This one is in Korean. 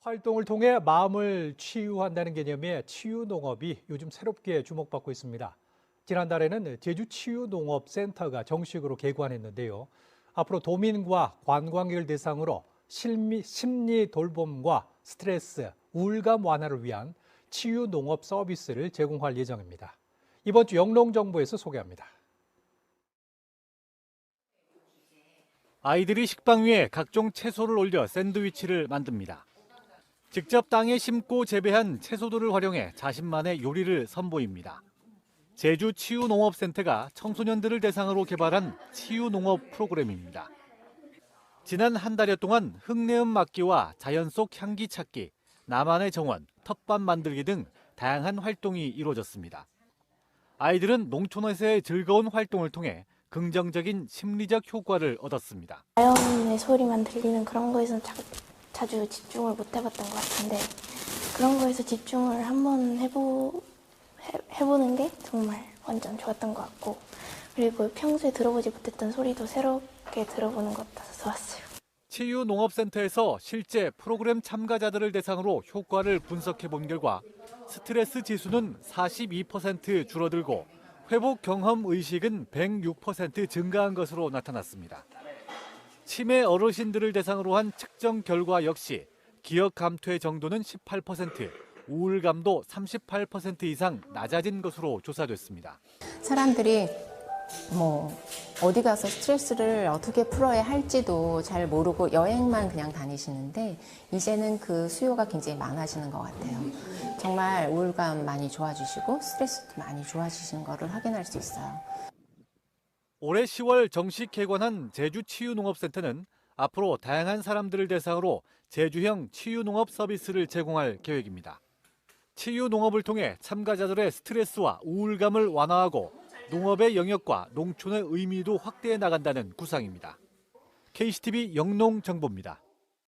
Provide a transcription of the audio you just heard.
활동을 통해 마음을 치유한다는 개념의 치유 농업이 요즘 새롭게 주목받고 있습니다. 지난달에는 제주 치유 농업 센터가 정식으로 개관했는데요. 앞으로 도민과 관광객을 대상으로 실미, 심리 돌봄과 스트레스, 우울감 완화를 위한 치유 농업 서비스를 제공할 예정입니다. 이번 주 영농정보에서 소개합니다. 아이들이 식빵 위에 각종 채소를 올려 샌드위치를 만듭니다. 직접 땅에 심고 재배한 채소들을 활용해 자신만의 요리를 선보입니다. 제주 치유농업센터가 청소년들을 대상으로 개발한 치유농업 프로그램입니다. 지난 한 달여 동안 흙내음 막기와 자연 속 향기 찾기, 나만의 정원, 텃밭 만들기 등 다양한 활동이 이루어졌습니다. 아이들은 농촌에서의 즐거운 활동을 통해 긍정적인 심리적 효과를 얻었습니다. 자연의 소리만 들리는 그런 거에서는 자, 자주 집중을 못 해봤던 것 같은데 그런 거에서 집중을 한번 해보, 해, 해보는 게 정말 완전 좋았던 것 같고 그리고 평소에 들어보지 못했던 소리도 새롭게 들어보는 것 같아서 좋았어요. 치유농업센터에서 실제 프로그램 참가자들을 대상으로 효과를 분석해 본 결과 스트레스 지수는 42% 줄어들고 회복 경험 의식은 106% 증가한 것으로 나타났습니다. 치매 어르신들을 대상으로 한 측정 결과 역시 기억 감퇴 정도는 18%, 우울감도 38% 이상 낮아진 것으로 조사됐습니다. 사람들이 뭐 어디 가서 스트레스를 어떻게 풀어야 할지도 잘 모르고 여행만 그냥 다니시는데 이제는 그 수요가 굉장히 많아지는 것 같아요. 정말 우울감 많이 좋아지시고 스트레스도 많이 좋아지시는 거를 확인할 수 있어요. 올해 10월 정식 개관한 제주 치유농업센터는 앞으로 다양한 사람들을 대상으로 제주형 치유농업 서비스를 제공할 계획입니다. 치유농업을 통해 참가자들의 스트레스와 우울감을 완화하고 농업의 영역과 농촌의 의미도 확대해 나간다는 구상입니다. KCTV 영농정보입니다.